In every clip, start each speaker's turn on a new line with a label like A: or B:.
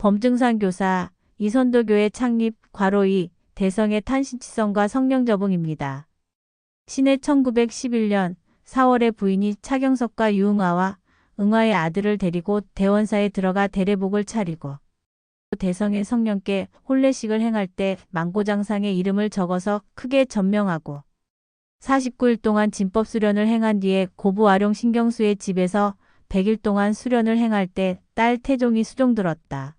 A: 범증산교사 이선도교회 창립 2 대성의 탄신치성과 성령 저봉입니다. 신해 1911년 4월에 부인이 차경석과 유응아와 응아의 아들을 데리고 대원사에 들어가 대례복을 차리고 대성의 성령께 혼례식을 행할 때 망고장상의 이름을 적어서 크게 전명하고 49일 동안 진법 수련을 행한 뒤에 고부 아룡 신경수의 집에서 100일 동안 수련을 행할 때 딸 태종이 수종 들었다.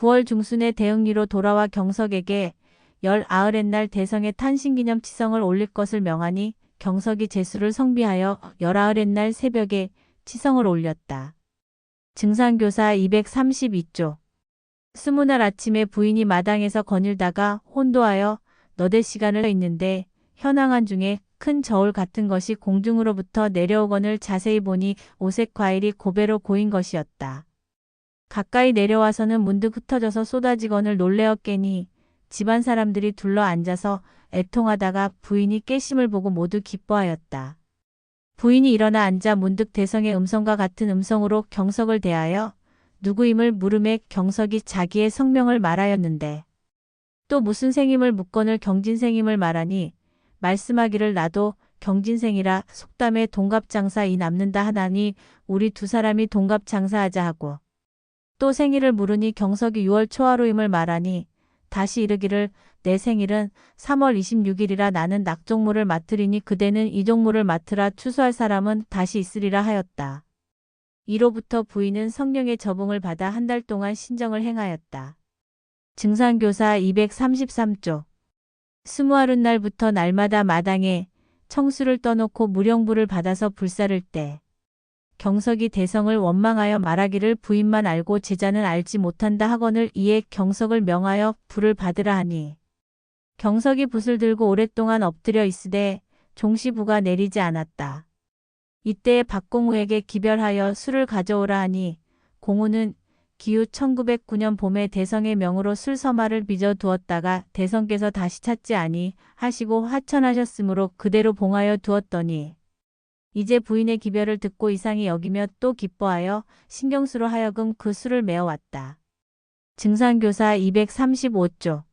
A: 9월 중순에 대응리로 돌아와 경석에게 열 아흔날 대성의 탄신기념 치성을 올릴 것을 명하니 경석이 제수를 성비하여 열아흔날 새벽에 치성을 올렸다. 증산교사 232조 스무 날 아침에 부인이 마당에서 거닐다가 혼도하여 너댓 시간을 있는데 현황한 중에 큰 저울 같은 것이 공중으로부터 내려오거늘 자세히 보니 오색 과일이 고배로 고인 것이었다. 가까이 내려와서는 문득 흩어져서 쏟아지거늘 놀래어 깨니 집안 사람들이 둘러 앉아서 애통하다가 부인이 깨심을 보고 모두 기뻐하였다. 부인이 일어나 앉아 문득 대성의 음성과 같은 음성으로 경석을 대하여 누구임을 물음에 경석이 자기의 성명을 말하였는데 또 무슨 생임을 묻거늘 경진생임을 말하니 말씀하기를 나도 경진생이라 속담에 동갑장사 이 남는다 하나니 우리 두 사람이 동갑장사하자 하고 또 생일을 물으니 경석이 6월 초하루임을 말하니 다시 이르기를 내 생일은 3월 26일이라 나는 낙종무를 맡으리니 그대는 이종무를 맡으라 추수할 사람은 다시 있으리라 하였다. 이로부터 부인은 성령의 저봉을 받아 한 달 동안 신정을 행하였다. 증산교사 233조 스무하른 날부터 날마다 마당에 청수를 떠놓고 무령불을 받아서 불사를 때 경석이 대성을 원망하여 말하기를 부인만 알고 제자는 알지 못한다 하거늘 이에 경석을 명하여 불을 받으라 하니 경석이 붓을 들고 오랫동안 엎드려 있으되 종시부가 내리지 않았다. 이때 박공우에게 기별하여 술을 가져오라 하니 공우는 기후 1909년 봄에 대성의 명으로 술서마를 빚어 두었다가 대성께서 다시 찾지 아니 하시고 화천하셨으므로 그대로 봉하여 두었더니 이제 부인의 기별을 듣고 이상히 여기며 또 기뻐하여 신경수로 하여금 그 술을 메어왔다. 증산교사 235조